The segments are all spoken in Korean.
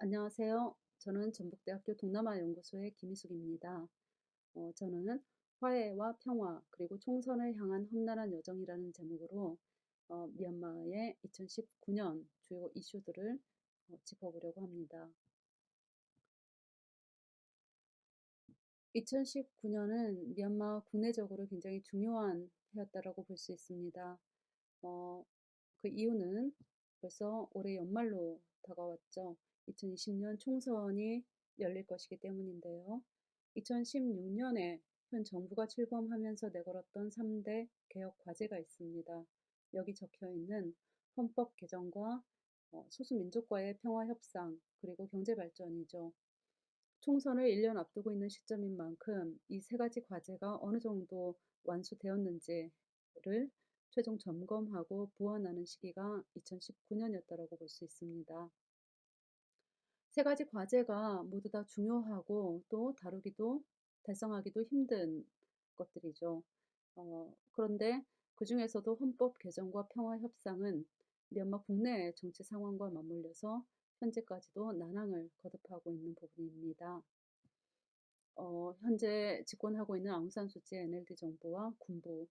안녕하세요. 저는 전북대학교 동남아연구소의 김희숙입니다. 어, 저는 화해와 평화 그리고 총선을 향한 험난한 여정이라는 제목으로 어, 미얀마의 2019년 주요 이슈들을 어, 짚어보려고 합니다. 2019년은 미얀마 국내적으로 굉장히 중요한 해였다라고 볼 수 있습니다. 어, 그 이유는 벌써 올해 연말로 다가왔죠. 2020년 총선이 열릴 것이기 때문인데요. 2016년에 현 정부가 출범하면서 내걸었던 3대 개혁 과제가 있습니다. 여기 적혀 있는 헌법 개정과 어, 소수민족과의 평화 협상 그리고 경제 발전이죠. 총선을 1년 앞두고 있는 시점인 만큼 이 세 가지 과제가 어느 정도 완수되었는지를 최종 점검하고 보완하는 시기가 2019년이었다고 볼 수 있습니다. 세 가지 과제가 모두 다 중요하고 또 다루기도 달성하기도 힘든 것들이죠. 어, 그런데 그 중에서도 헌법 개정과 평화 협상은 미얀마 국내 정치 상황과 맞물려서 현재까지도 난항을 거듭하고 있는 부분입니다. 어, 현재 집권하고 있는 아웅산 수치 NLD 정부와 군부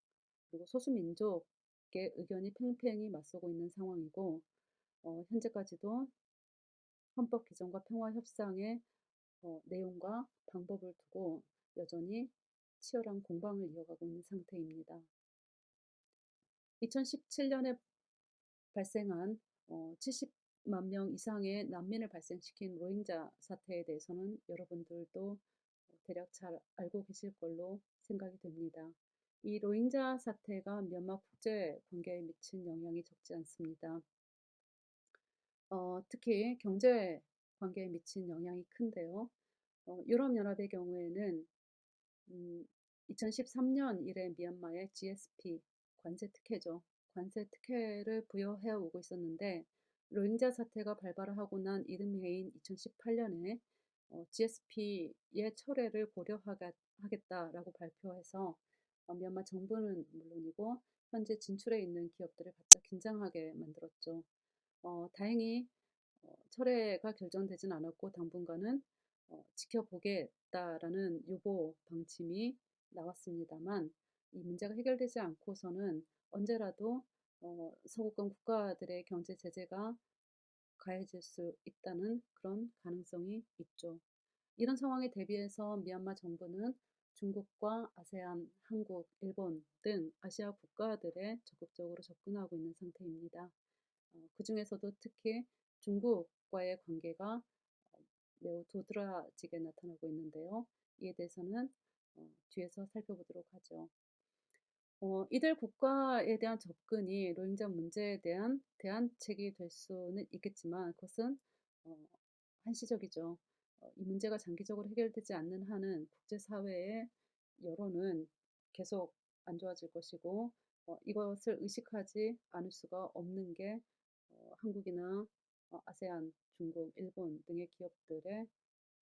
그리고 소수민족의 의견이 팽팽히 맞서고 있는 상황이고 어, 현재까지도 헌법 개정과 평화 협상의 어, 내용과 방법을 두고 여전히 치열한 공방을 이어가고 있는 상태입니다. 2017년에 발생한 어, 70만 명 이상의 난민을 발생시킨 로힝자 사태에 대해서는 여러분들도 대략 잘 알고 계실 걸로 생각이 됩니다. 이 로힝자 사태가 미얀마 국제 관계에 미친 영향이 적지 않습니다. 어, 특히 경제 관계에 미친 영향이 큰데요. 어, 유럽연합의 경우에는 음, 2013년 이래 미얀마의 GSP 관세 특혜죠. 관세 특혜를 부여해 오고 있었는데 로힝자 사태가 발발하고 난 이듬해인 2018년에 어, GSP의 철회를 고려하겠다라고 발표해서 어, 미얀마 정부는 물론이고 현재 진출해 있는 기업들을 바짝 긴장하게 만들었죠. 어, 다행히 어, 철회가 결정되진 않았고 당분간은 어, 지켜보겠다라는 요보 방침이 나왔습니다만 이 문제가 해결되지 않고서는 언제라도 어, 서구권 국가들의 경제 제재가 가해질 수 있다는 그런 가능성이 있죠. 이런 상황에 대비해서 미얀마 정부는 중국과 아세안, 한국, 일본 등 아시아 국가들에 적극적으로 접근하고 있는 상태입니다. 어, 그 중에서도 특히 중국과의 관계가 어, 매우 도드라지게 나타나고 있는데요. 이에 대해서는 어, 뒤에서 살펴보도록 하죠. 어, 이들 국가에 대한 접근이 로힝자 문제에 대한 대안책이 될 수는 있겠지만 그것은 어, 한시적이죠. 어, 이 문제가 장기적으로 해결되지 않는 한은 국제사회의 여론은 계속 안 좋아질 것이고 어, 이것을 의식하지 않을 수가 없는 게 어, 한국이나 어, 아세안, 중국, 일본 등의 기업들의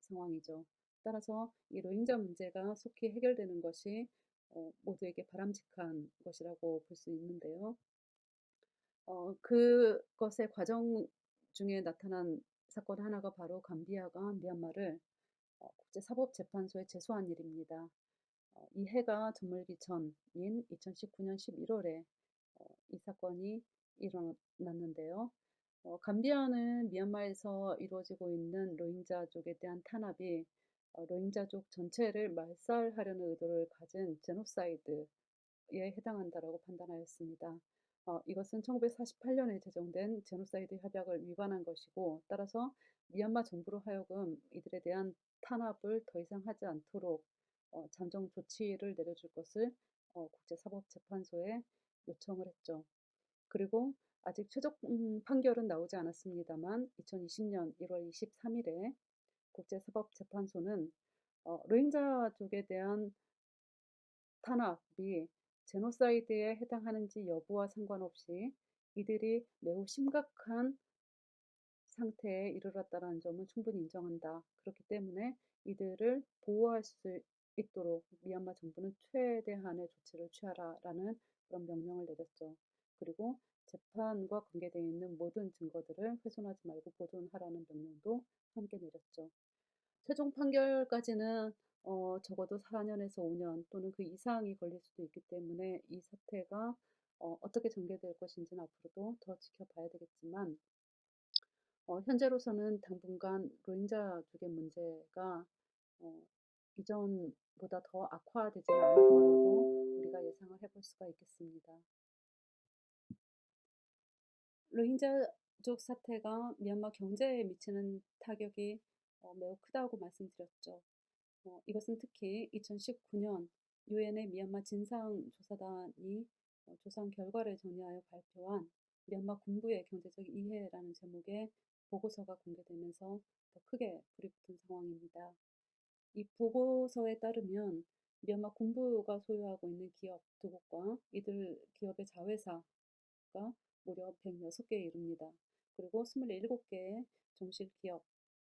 상황이죠. 따라서 이 로힝자 문제가 속히 해결되는 것이 어, 모두에게 바람직한 것이라고 볼 수 있는데요. 어, 그것의 과정 중에 나타난 사건 하나가 바로 감비아가 미얀마를 어, 국제사법재판소에 제소한 일입니다. 어, 이 해가 저물기 전인 2019년 11월에 어, 이 사건이 일어났는데요. 어, 감비아는 미얀마에서 이루어지고 있는 로힝자족에 대한 탄압이 어, 로힝자족 전체를 말살하려는 의도를 가진 제노사이드에 해당한다라고 판단하였습니다. 어, 이것은 1948년에 제정된 제노사이드 협약을 위반한 것이고 따라서 미얀마 정부로 하여금 이들에 대한 탄압을 더 이상 하지 않도록 어, 잠정 조치를 내려줄 것을 어, 국제사법재판소에 요청을 했죠. 그리고 아직 최종 판결은 나오지 않았습니다만 2020년 1월 23일에 국제사법재판소는 어, 로힝자족에 대한 탄압이 제노사이드에 해당하는지 여부와 상관없이 이들이 매우 심각한 상태에 이르렀다는 점은 충분히 인정한다. 그렇기 때문에 이들을 보호할 수 있도록 미얀마 정부는 최대한의 조치를 취하라라는 그런 명령을 내렸죠. 그리고 재판과 관계되어 있는 모든 증거들을 훼손하지 말고 보존하라는 명령도 함께 내렸죠. 최종 판결까지는 어, 적어도 4년에서 5년 또는 그 이상이 걸릴 수도 있기 때문에 이 사태가 어, 어떻게 전개될 것인지는 앞으로도 더 지켜봐야 되겠지만 어, 현재로서는 당분간 로힝자족의 문제가 어, 이전보다 더 악화되지는 않을 거라고 우리가 예상을 해볼 수가 있겠습니다. 로힝자족 사태가 미얀마 경제에 미치는 타격이 어, 매우 크다고 말씀드렸죠. 어, 이것은 특히 2019년 유엔의 미얀마 진상조사단이 어, 조사 결과를 정리하여 발표한 미얀마 군부의 경제적 이해라는 제목의 보고서가 공개되면서 더 크게 불이 붙은 상황입니다. 이 보고서에 따르면 미얀마 군부가 소유하고 있는 기업 두 곳과 이들 기업의 자회사 가 무려 106개에 이릅니다. 그리고 27개의 종실 기업,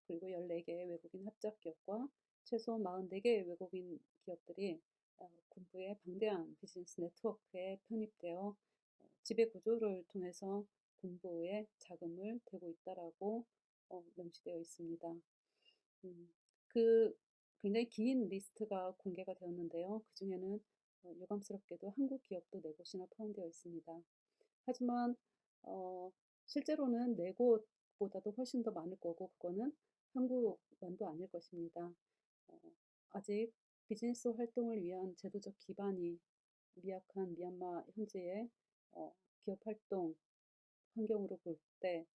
그리고 14개의 외국인 합작 기업과 최소 44개의 외국인 기업들이 어, 군부의 방대한 비즈니스 네트워크에 편입되어 어, 지배 구조를 통해서 군부에 자금을 대고 있다라고 어, 명시되어 있습니다. 음, 그 굉장히 긴 리스트가 공개가 되었는데요. 그 중에는 어, 유감스럽게도 한국 기업도 네 곳이나 포함되어 있습니다. 하지만 어, 실제로는 네 곳보다도 훨씬 더 많을 거고 그거는 한국만도 아닐 것입니다. 어, 아직 비즈니스 활동을 위한 제도적 기반이 미약한 미얀마 현지의 어, 기업 활동 환경으로 볼때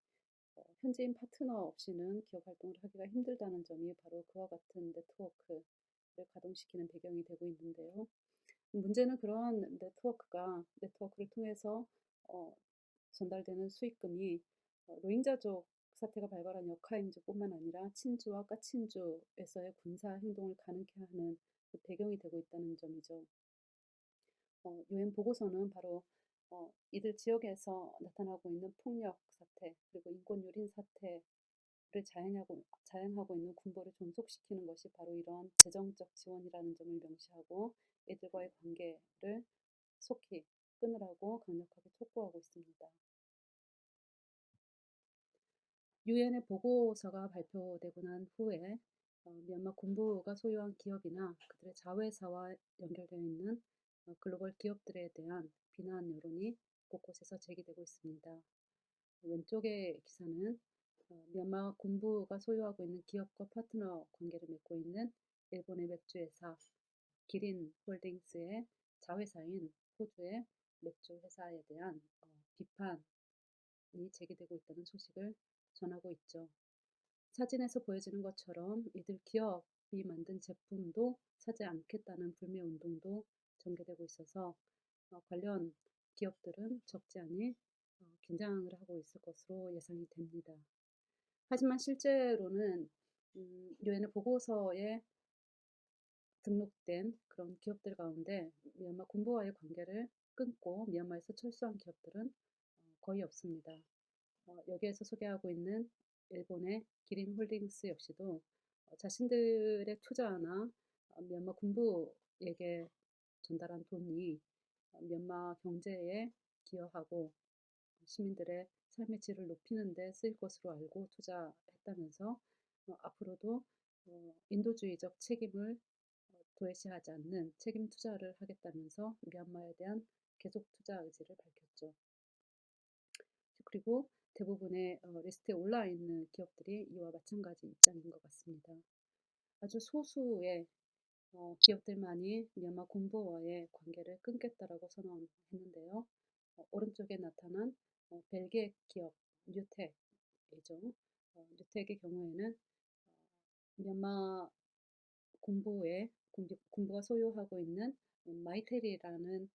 어, 현지인 파트너 없이는 기업 활동을 하기가 힘들다는 점이 바로 그와 같은 네트워크를 가동시키는 배경이 되고 있는데요. 문제는 그러한 네트워크가 네트워크를 통해서 어, 전달되는 수익금이 어, 로힝자족 사태가 발발한 역하임즈뿐만 아니라 친주와 까친주에서의 군사 행동을 가능케 하는 그 배경이 되고 있다는 점이죠. 어, 유엔 보고서는 바로 어, 이들 지역에서 나타나고 있는 폭력 사태 그리고 인권 유린 사태를 자행하고, 자행하고 있는 군부를 존속시키는 것이 바로 이런 재정적 지원이라는 점을 명시하고 이들과의 관계를 속히 끊으라고 강력하게 촉구하고 있습니다. 유엔의 보고서가 발표되고 난 후에 어, 미얀마 군부가 소유한 기업이나 그들의 자회사와 연결되어 있는 어, 글로벌 기업들에 대한 비난 여론이 곳곳에서 제기되고 있습니다. 왼쪽의 기사는 어, 미얀마 군부가 소유하고 있는 기업과 파트너 관계를 맺고 있는 일본의 맥주 회사 기린 홀딩스의 자회사인 호주의 맥주 회사에 대한 어, 비판이 제기되고 있다는 소식을 전하고 있죠. 사진에서 보여지는 것처럼 이들 기업이 만든 제품도 사지 않겠다는 불매 운동도 전개되고 있어서 어, 관련 기업들은 적지 않은 어, 긴장을 하고 있을 것으로 예상이 됩니다. 하지만 실제로는 음, 유엔의 보고서에 등록된 그런 기업들 가운데 미얀마 군부와의 관계를 끊고 미얀마에서 철수한 기업들은 어, 거의 없습니다. 어, 여기에서 소개하고 있는 일본의 기린 홀딩스 역시도 어, 자신들의 투자나 어, 미얀마 군부에게 전달한 돈이 미얀마 경제에 기여하고 시민들의 삶의 질을 높이는 데 쓰일 것으로 알고 투자했다면서 앞으로도 인도주의적 책임을 도외시하지 않는 책임 투자를 하겠다면서 미얀마에 대한 계속 투자 의지를 밝혔죠. 그리고 대부분의 어, 리스트에 올라 있는 기업들이 이와 마찬가지 입장인 것 같습니다. 아주 소수의 어, 기업들만이 미얀마 군부와의 관계를 끊겠다라고 선언했는데요. 어, 오른쪽에 나타난 어, 벨기에 기업 뉴텍이죠. 어, 뉴텍의 경우에는 어, 미얀마 군부의 군부, 군부가 소유하고 있는 마이텔이라는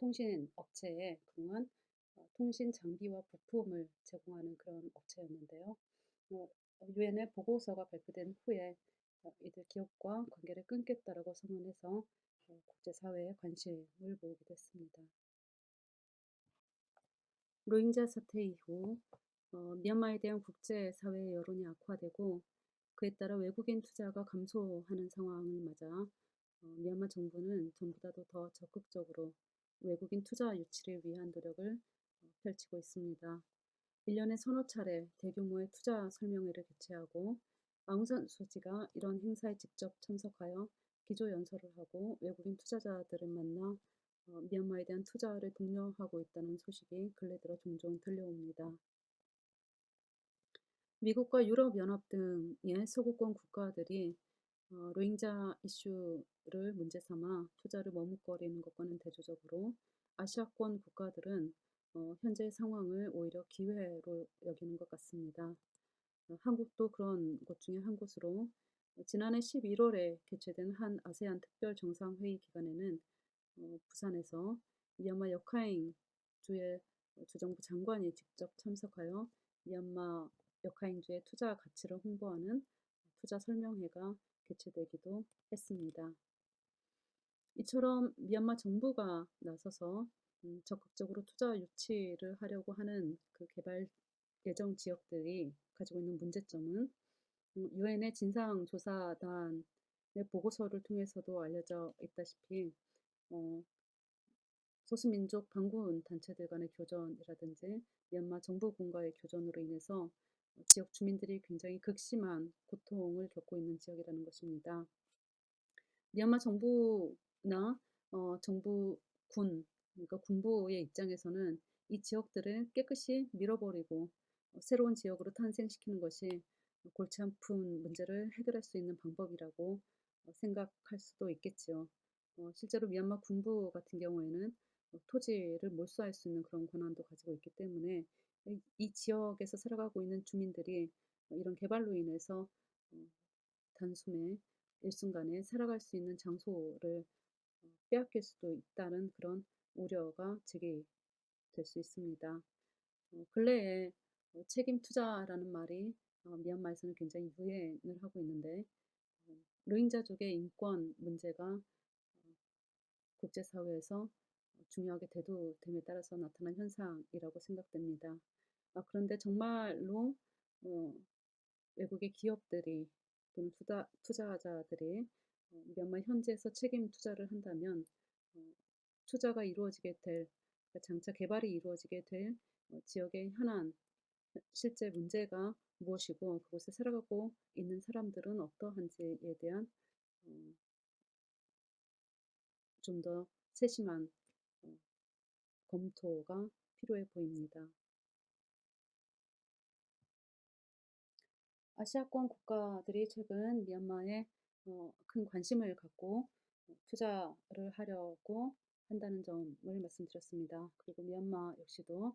통신 업체에 그동안 어, 통신 장비와 부품을 제공하는 그런 업체였는데요. 어, 유엔의 보고서가 발표된 후에 어, 이들 기업과 관계를 끊겠다라고 선언해서 국제사회에 관심을 모으게 됐습니다. 로힝자 사태 이후 미얀마에 대한 국제사회의 여론이 악화되고 그에 따라 외국인 투자가 감소하는 상황을 맞아 미얀마 정부는 전보다도 더 적극적으로 외국인 투자 유치를 위한 노력을 펼치고 있습니다. 1년에 서너 차례 대규모의 투자 설명회를 개최하고 아웅산 수지가 이런 행사에 직접 참석하여 기조 연설을 하고 외국인 투자자들을 만나 어, 미얀마에 대한 투자를 독려하고 있다는 소식이 근래 들어 종종 들려옵니다. 미국과 유럽연합 등의 소국권 국가들이 어, 로힝자 이슈를 문제 삼아 투자를 머뭇거리는 것과는 대조적으로 아시아권 국가들은 어, 현재 상황을 오히려 기회로 여기는 것 같습니다. 어, 한국도 그런 곳 중에 한 곳으로 지난해 11월에 개최된 한 아세안 특별 정상회의 기간에는 어, 부산에서 미얀마 역하행 주의 주정부 장관이 직접 참석하여 미얀마 역하행주의 투자 가치를 홍보하는 투자 설명회가 개최되기도 했습니다. 이처럼 미얀마 정부가 나서서 음, 적극적으로 투자 유치를 하려고 하는 그 개발 예정 지역들이 가지고 있는 문제점은 음, 유엔의 진상조사단의 보고서를 통해서도 알려져 있다시피 어, 소수민족 반군 단체들 간의 교전이라든지 미얀마 정부군과의 교전으로 인해서 지역 주민들이 굉장히 극심한 고통을 겪고 있는 지역이라는 것입니다. 미얀마 정부나 어, 정부 군, 그러니까 군부의 입장에서는 이 지역들을 깨끗이 밀어버리고 어, 새로운 지역으로 탄생시키는 것이 골치 아픈 문제를 해결할 수 있는 방법이라고 어, 생각할 수도 있겠지요. 어, 실제로 미얀마 군부 같은 경우에는 어, 토지를 몰수할 수 있는 그런 권한도 가지고 있기 때문에 이 지역에서 살아가고 있는 주민들이 이런 개발로 인해서 단숨에 일순간에 살아갈 수 있는 장소를 빼앗길 수도 있다는 그런 우려가 제기될 수 있습니다. 근래에 책임 투자라는 말이 미얀마에서는 굉장히 유행을 하고 있는데 로힝자족의 인권 문제가 국제사회에서 중요하게 대두됨에 따라서 나타난 현상이라고 생각됩니다. 아, 그런데 정말로 어, 외국의 기업들이 또는 투자, 투자자들이 어, 미얀마 현지에서 책임 투자를 한다면 어, 투자가 이루어지게 될 그러니까 장차 개발이 이루어지게 될 어, 지역의 현안 실제 문제가 무엇이고 그곳에 살아가고 있는 사람들은 어떠한지에 대한 어, 좀더 세심한 어, 검토가 필요해 보입니다. 아시아권 국가들이 최근 미얀마에 어, 큰 관심을 갖고 어, 투자를 하려고 한다는 점을 말씀드렸습니다. 그리고 미얀마 역시도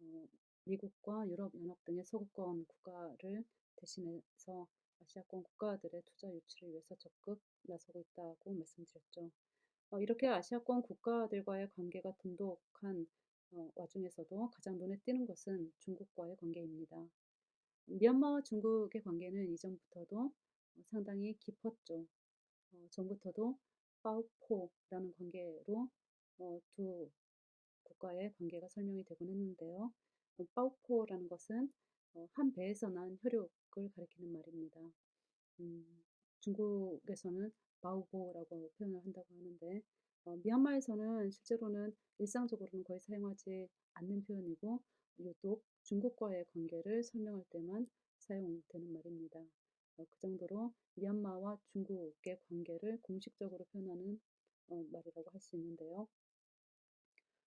어, 미국과 유럽연합 등의 서구권 국가를 대신해서 아시아권 국가들의 투자 유치를 위해서 적극 나서고 있다고 말씀드렸죠. 어, 이렇게 아시아권 국가들과의 관계가 돈독한 어, 와중에서도 가장 눈에 띄는 것은 중국과의 관계입니다. 미얀마와 중국의 관계는 이전부터도 상당히 깊었죠. 어, 전부터도 파우포라는 관계로 어, 두 국가의 관계가 설명이 되곤 했는데요. 파우포라는 것은 어, 한 배에서 난 혈육을 가리키는 말입니다. 음, 중국에서는 바우보라고 표현을 한다고 하는데 어, 미얀마에서는 실제로는 일상적으로는 거의 사용하지 않는 표현이고 유독 중국과의 관계를 설명할 때만 사용되는 말입니다. 어, 그 정도로 미얀마와 중국의 관계를 공식적으로 표현하는 어, 말이라고 할 수 있는데요.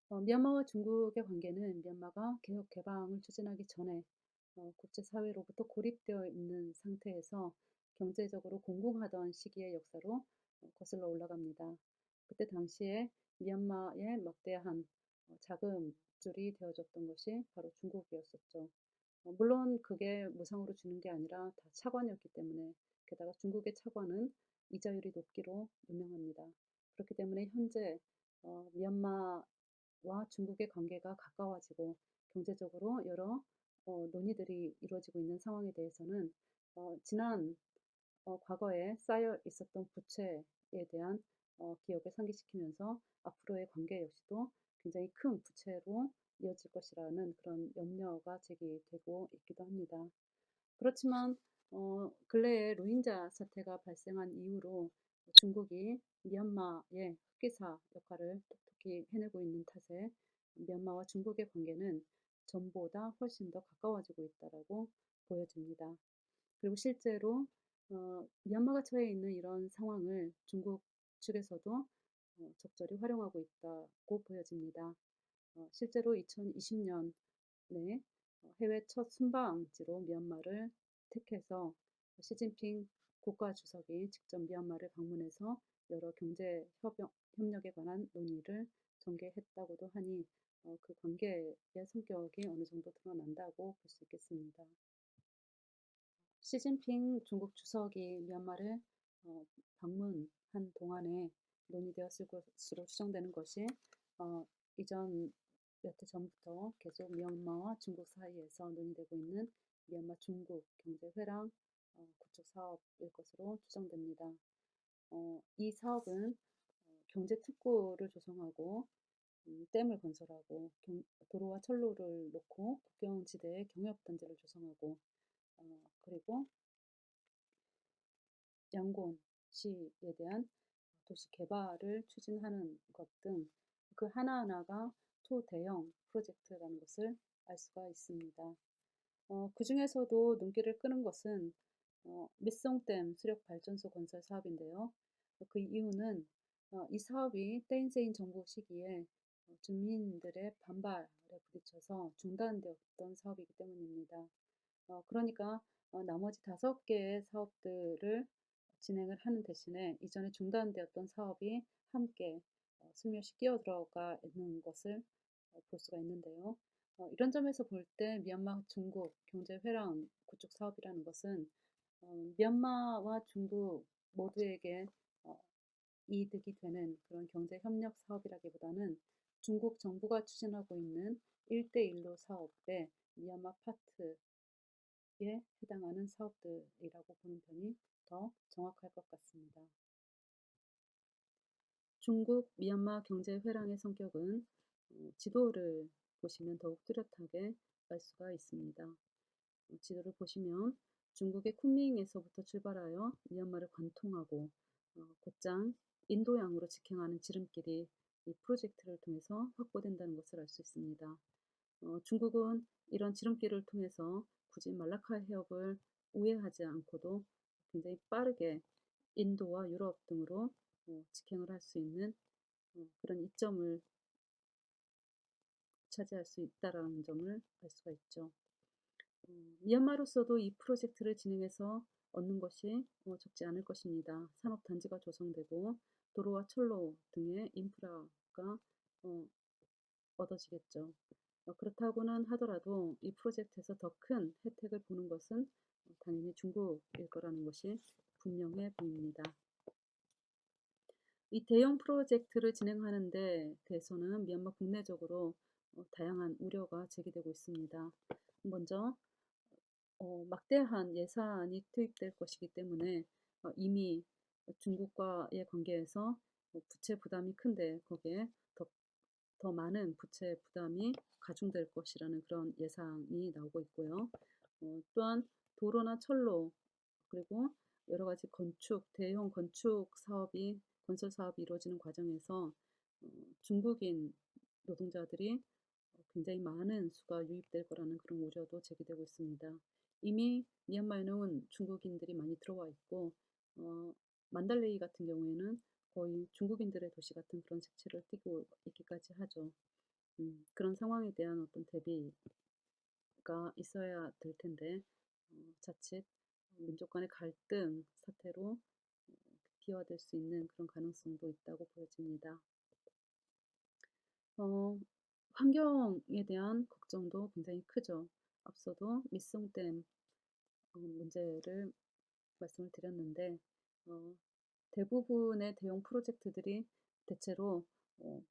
어, 미얀마와 중국의 관계는 미얀마가 개혁 개방을 추진하기 전에 어, 국제사회로부터 고립되어 있는 상태에서 경제적으로 공공하던 시기의 역사로 어, 거슬러 올라갑니다. 그때 당시에 미얀마의 막대한 어, 자금줄이 되어줬던 것이 바로 중국이었었죠. 어, 물론 그게 무상으로 주는 게 아니라 다 차관이었기 때문에 게다가 중국의 차관은 이자율이 높기로 유명합니다. 그렇기 때문에 현재 미얀마와 중국의 관계가 가까워지고 경제적으로 여러 논의들이 이루어지고 있는 상황에 대해서는 지난 어, 과거에 쌓여 있었던 부채에 대한 어, 기억을 상기시키면서 앞으로의 관계 역시도 굉장히 큰 부채로 이어질 것이라는 그런 염려가 제기되고 있기도 합니다. 그렇지만 어, 근래에 로힝자 사태가 발생한 이후로 중국이 미얀마의 흑기사 역할을 톡톡히 해내고 있는 탓에 미얀마와 중국의 관계는 전보다 훨씬 더 가까워지고 있다라고 보여집니다. 그리고 실제로 어, 미얀마가 처해 있는 이런 상황을 중국 측에서도 어, 적절히 활용하고 있다고 보여집니다. 어, 실제로 2020년에 해외 첫 순방지로 미얀마를 택해서 시진핑 국가 주석이 직접 미얀마를 방문해서 여러 경제 협력에 관한 논의를 전개했다고도 하니 어, 그 관계의 성격이 어느 정도 드러난다고 볼 수 있겠습니다. 시진핑 중국 주석이 미얀마를 어, 방문한 동안에 논의되었을 것으로 추정되는 것이 어, 이전 몇 해 전부터 계속 미얀마와 중국 사이에서 논의되고 있는 미얀마 중국 경제 회랑 어, 구축 사업일 것으로 추정됩니다. 어, 이 사업은 어, 경제 특구를 조성하고 음, 댐을 건설하고 경, 도로와 철로를 놓고 국경 지대에 경협 단지를 조성하고 어, 그리고 양곤시에 대한 도시 개발을 추진하는 것 등 그 하나하나가 초대형 프로젝트라는 것을 알 수가 있습니다. 어, 그 중에서도 눈길을 끄는 것은 어, 밑송댐 수력 발전소 건설 사업인데요. 그 이유는 어, 이 사업이 떼인세인 정부 시기에 어, 주민들의 반발에 부딪혀서 중단되었던 사업이기 때문입니다. 어, 그러니까 어, 나머지 다섯 개의 사업들을 진행을 하는 대신에 이전에 중단되었던 사업이 함께 어, 슬며시 끼어 들어가 있는 것을 어, 볼 수가 있는데요. 어, 이런 점에서 볼 때 미얀마 중국 경제 회랑 구축 사업이라는 것은 어, 미얀마와 중국 모두에게 어, 이득이 되는 그런 경제 협력 사업이라기보다는 중국 정부가 추진하고 있는 1대1로 사업의 미얀마 파트에 해당하는 사업들이라고 보는 편이 더 정확할 것 같습니다. 중국 미얀마 경제 회랑의 성격은 어, 지도를 보시면 더욱 뚜렷하게 알 수가 있습니다. 어, 지도를 보시면 중국의 쿤밍에서부터 출발하여 미얀마를 관통하고 어, 곧장 인도양으로 직행하는 지름길이 이 프로젝트를 통해서 확보된다는 것을 알 수 있습니다. 어, 중국은 이런 지름길을 통해서 굳이 말라카 해협을 우회하지 않고도 굉장히 빠르게 인도와 유럽 등으로 어, 직행을 할 수 있는 어, 그런 이점을 차지할 수 있다라는 점을 알 수가 있죠. 어, 미얀마로서도 이 프로젝트를 진행해서 얻는 것이 어, 적지 않을 것입니다. 산업 단지가 조성되고 도로와 철로 등의 인프라가 어, 얻어지겠죠. 어, 그렇다고는 하더라도 이 프로젝트에서 더 큰 혜택을 보는 것은 당연히 중국일 거라는 것이 분명해 보입니다. 이 대형 프로젝트를 진행하는 데 대해서는 미얀마 국내적으로 어, 다양한 우려가 제기되고 있습니다. 먼저 어, 막대한 예산이 투입될 것이기 때문에 어, 이미 중국과의 관계에서 뭐 부채 부담이 큰데 거기에 더, 더 많은 부채 부담이 가중될 것이라는 그런 예상이 나오고 있고요. 어, 또한 도로나 철로 그리고 여러 가지 건축, 대형 건축 사업이 건설 사업이 이루어지는 과정에서 어, 중국인 노동자들이 굉장히 많은 수가 유입될 거라는 그런 우려도 제기되고 있습니다. 이미 미얀마에는 중국인들이 많이 들어와 있고 어, 만달레이 같은 경우에는 거의 중국인들의 도시 같은 그런 색채를 띠고 있기까지 하죠. 음, 그런 상황에 대한 어떤 대비가 있어야 될 텐데 어, 자칫 민족 간의 갈등 사태로 어, 비화될 수 있는 그런 가능성도 있다고 보여집니다. 어, 환경에 대한 걱정도 굉장히 크죠. 앞서도 밑송댐 어, 문제를 말씀을 드렸는데 어, 대부분의 대형 프로젝트들이 대체로 어,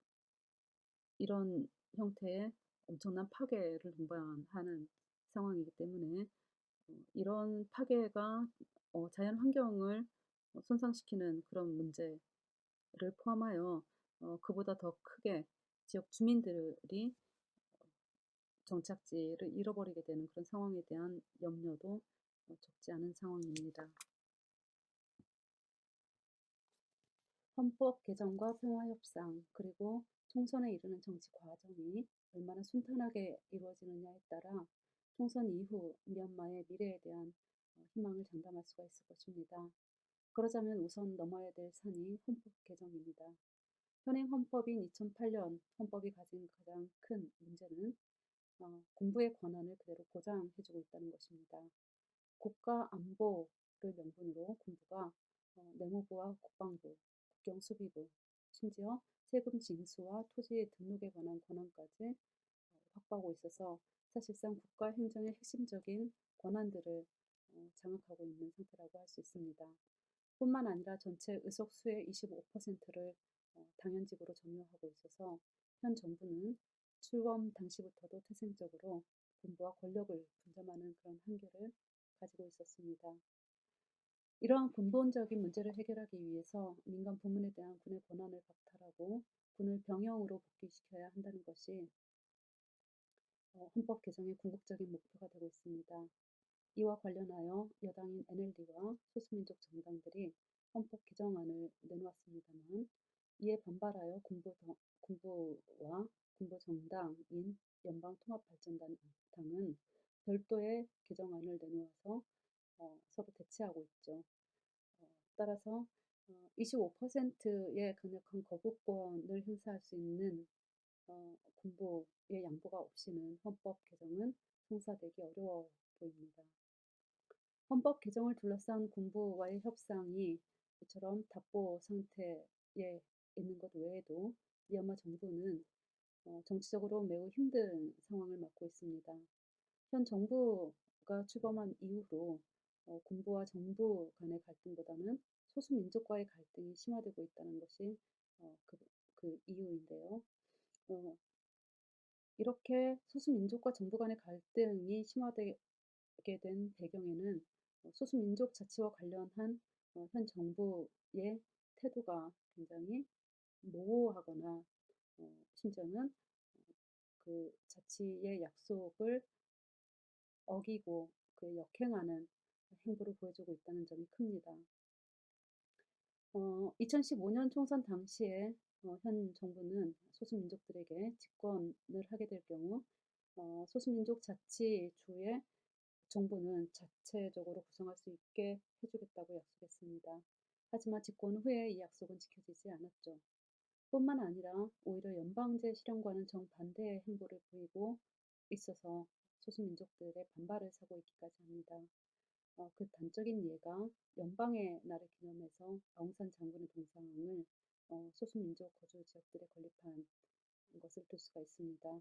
이런 형태의 엄청난 파괴를 동반하는 상황이기 때문에 어, 이런 파괴가 어, 자연 환경을 손상시키는 그런 문제를 포함하여 어, 그보다 더 크게 지역 주민들이 정착지를 잃어버리게 되는 그런 상황에 대한 염려도 적지 않은 상황입니다. 헌법 개정과 평화 협상 그리고 총선에 이르는 정치 과정이 얼마나 순탄하게 이루어지느냐에 따라 총선 이후 미얀마의 미래에 대한 어, 희망을 장담할 수가 있을 것입니다. 그러자면 우선 넘어야 될 산이 헌법 개정입니다. 현행 헌법인 2008년 헌법이 가진 가장 큰 문제는 어, 군부의 권한을 그대로 보장해주고 있다는 것입니다. 국가 안보를 명분으로 군부가 어, 내무부와 국방부, 국경수비부, 심지어 세금 징수와 토지 등록에 관한 권한까지 어, 확보하고 있어서 사실상 국가 행정의 핵심적인 권한들을 어, 장악하고 있는 상태라고 할 수 있습니다. 뿐만 아니라 전체 의석수의 25%를 당연직으로 점유하고 있어서 현 정부는 출범 당시부터도 태생적으로 군부와 권력을 분점하는 그런 한계를 가지고 있었습니다. 이러한 근본적인 문제를 해결하기 위해서 민간 부문에 대한 군의 권한을 박탈하고 군을 병영으로 복귀시켜야 한다는 것이 어, 헌법 개정의 궁극적인 목표가 되고 있습니다. 이와 관련하여 여당인 NLD와 소수민족 정당들이 헌법 개정안을 내놓았습니다만 이에 반발하여 군부, 군부와 군부 정당인 연방통합발전당은 별도의 개정안을 내놓아서 어, 서로 대치하고 있죠. 어, 따라서 어, 25%의 강력한 거부권을 행사할 수 있는 어, 군부의 양보가 없이는 헌법 개정은 성사되기 어려워 보입니다. 헌법 개정을 둘러싼 군부와의 협상이 이처럼 답보 상태에 있는 것 외에도 미얀마 정부는 어, 정치적으로 매우 힘든 상황을 맞고 있습니다. 현 정부가 출범한 이후로 어, 군부와 정부 간의 갈등보다는 소수민족과의 갈등이 심화되고 있다는 것이 어, 그, 그 이유인데요. 어, 이렇게 소수민족과 정부 간의 갈등이 심화되게 된 배경에는 어, 소수민족 자치와 관련한 어, 현 정부의 태도가 굉장히 모호하거나 어, 심지어는 어, 그 자치의 약속을 어기고 그 역행하는 행보를 보여주고 있다는 점이 큽니다. 어, 2015년 총선 당시에 어, 현 정부는 소수민족들에게 집권을 하게 될 경우 어, 소수민족 자치주의 정부는 자체적으로 구성할 수 있게 해주겠다고 약속했습니다. 하지만 집권 후에 이 약속은 지켜지지 않았죠. 뿐만 아니라 오히려 연방제 실현과는 정반대의 행보를 보이고 있어서 소수민족들의 반발을 사고 있기까지 합니다. 어, 그 단적인 예가 연방의 날을 기념해서 아웅산 장군의 동상을 어, 소수민족 거주 지역들에 건립한 것을 볼 수가 있습니다.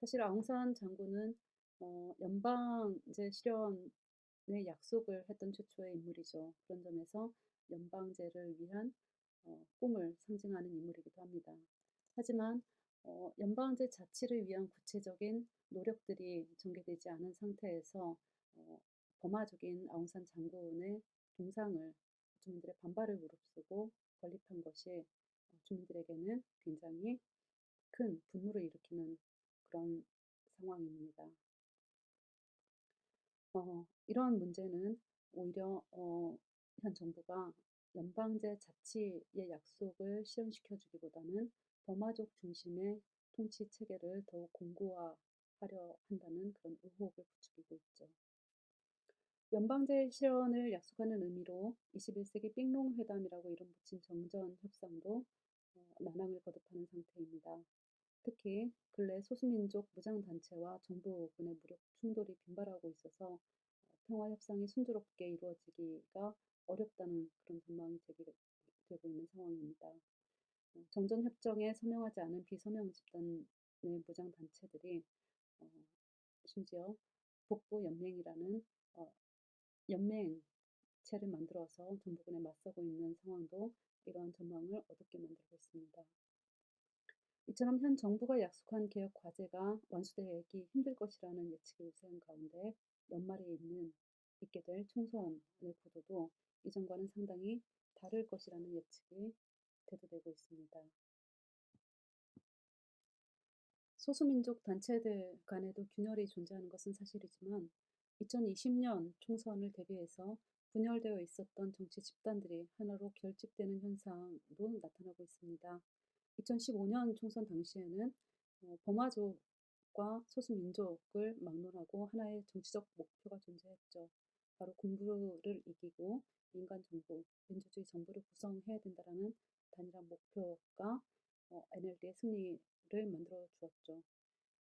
사실 아웅산 장군은 어, 연방제 실현의 약속을 했던 최초의 인물이죠. 그런 점에서 연방제를 위한 어, 꿈을 상징하는 인물이기도 합니다. 하지만 어, 연방제 자치를 위한 구체적인 노력들이 전개되지 않은 상태에서 어, 버마족인 아웅산 장군의 동상을 주민들의 반발을 무릅쓰고 건립한 것이 어, 주민들에게는 굉장히 큰 분노를 일으키는 그런 상황입니다. 어, 이러한 문제는 오히려 어, 현 정부가 연방제 자치의 약속을 실현시켜주기보다는 버마족 중심의 통치 체계를 더욱 공고화하려 한다는 그런 의혹을 부추기고 있죠. 연방제 실현을 약속하는 의미로 21세기 삥롱 회담이라고 이름 붙인 정전 협상도 어, 난항을 거듭하는 상태입니다. 특히 근래 소수민족 무장단체와 정부군의 무력 충돌이 빈발하고 있어서 어, 평화 협상이 순조롭게 이루어지기가 어렵다는 그런 전망이 제기되고 있는 상황입니다. 어, 정전 협정에 서명하지 않은 비서명 집단의 무장단체들이 어, 심지어 북부연맹이라는 어, 연맹체를 만들어서 정부군에 맞서고 있는 상황도 이러한 전망을 어둡게 만들고 있습니다. 이처럼 현 정부가 약속한 개혁 과제가 완수되기 힘들 것이라는 예측이 우세한 가운데 연말에 있는 있게 될 총선의 구도도 이전과는 상당히 다를 것이라는 예측이 대두되고 있습니다. 소수민족 단체들 간에도 균열이 존재하는 것은 사실이지만 2020년 총선을 대비해서 분열되어 있었던 정치 집단들이 하나로 결집되는 현상도 나타나고 있습니다. 2015년 총선 당시에는 어, 버마족과 소수민족을 막론하고 하나의 정치적 목표가 존재했죠. 바로 군부를 이기고 민간 정부, 민주주의 정부를 구성해야 된다라는 단일한 목표가 어, NLD의 승리를 만들어 주었죠.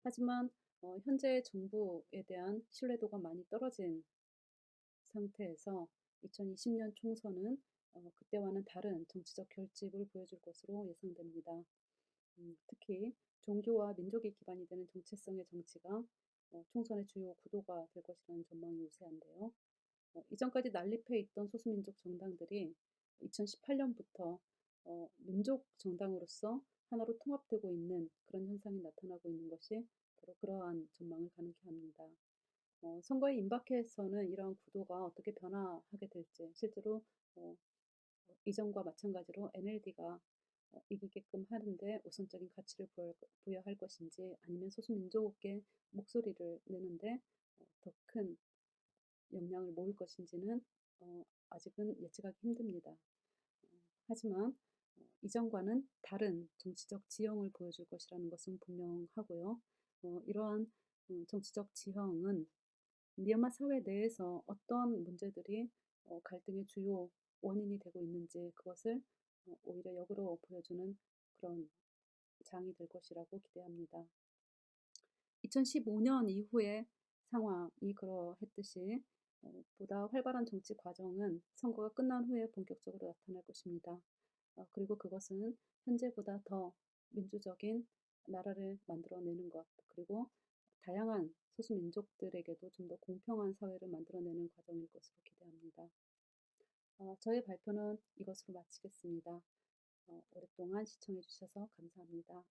하지만 어, 현재 정부에 대한 신뢰도가 많이 떨어진 상태에서 2020년 총선은 어, 그때와는 다른 정치적 결집을 보여줄 것으로 예상됩니다. 음, 특히 종교와 민족이 기반이 되는 정체성의 정치가 어, 총선의 주요 구도가 될 것이라는 전망이 우세한데요. 어, 이전까지 난립해 있던 소수민족 정당들이 2018년부터 어, 민족 정당으로서 하나로 통합되고 있는 그런 현상이 나타나고 있는 것이 바로 그러한 전망을 가능케 합니다. 어, 선거에 임박해서는 이러한 구도가 어떻게 변화하게 될지 실제로 어, 이전과 마찬가지로 NLD가 어, 이기게끔 하는데 우선적인 가치를 부여할 것인지 아니면 소수민족의 목소리를 내는데 어, 더큰 영향을 모을 것인지는 어, 아직은 예측하기 힘듭니다. 어, 하지만 어, 이전과는 다른 정치적 지형을 보여줄 것이라는 것은 분명하고요. 어, 이러한 음, 정치적 지형은 미얀마 사회 내에서 어떤 문제들이 어, 갈등의 주요 원인이 되고 있는지 그것을 어, 오히려 역으로 보여주는 그런 장이 될 것이라고 기대합니다. 2015년 이후의 상황이 그러했듯이 어, 보다 활발한 정치 과정은 선거가 끝난 후에 본격적으로 나타날 것입니다. 어, 그리고 그것은 현재보다 더 민주적인 나라를 만들어내는 것, 그리고 다양한 소수 민족들에게도 좀 더 공평한 사회를 만들어내는 과정일 것으로 기대합니다. 어, 저의 발표는 이것으로 마치겠습니다. 오랫동안 시청해 주셔서 감사합니다.